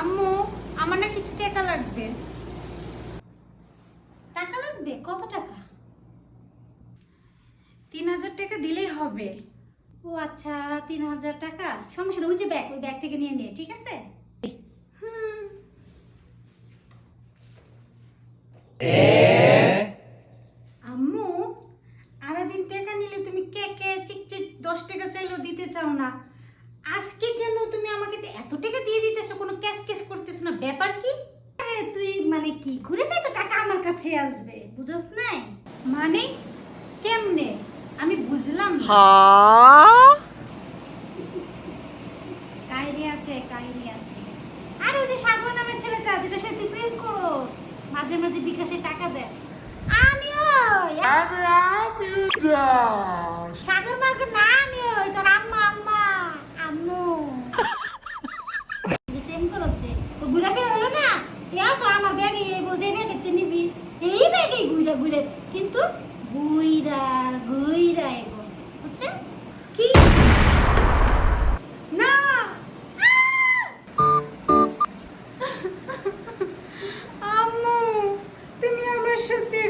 আম্মু আমার না কিছু টাকা লাগবে। টাকা লাগবে? কত টাকা? তিন হাজার টাকা দিলেই হবে। ও আচ্ছা তিন হাজার টাকা? সমস্যা ওই যে ব্যাগ ওই ব্যাগ থেকে নিয়ে নিয়ে ঠিক আছে? হুম। আম্মু আড়াদিন টাকা নিলে তুমি কে কে চিক চিক দশ টাকা চাইলেও দিতে চাও না। আজকে কেন তুমি আমাকে এত টাকা দিয়ে দিতেছো কোনো ক্যাশ ক্যাশ করতেছো না ব্যাপার কি? আরে তুই মানে কি? ঘুরে ফিরে তো টাকা আমার কাছে আসবে বুঝছ নাই? মানে? কেমনে? আমি বুঝলাম কাহিনী আছে কাহিনী আছে। আর ওই যে সাগর নামের ছেলেটা যেটা সাথে তুই প্রেম করস মাঝে মাঝে বিকাশে টাকা দেয়। আমিও দেও তো আমার ব্যাগে এই বোঝে ব্যাগে নিবি এই ব্যাগে ঘুরে ঘুরে কিন্তু এগো কি না আম্মু তুমি আমার সাথে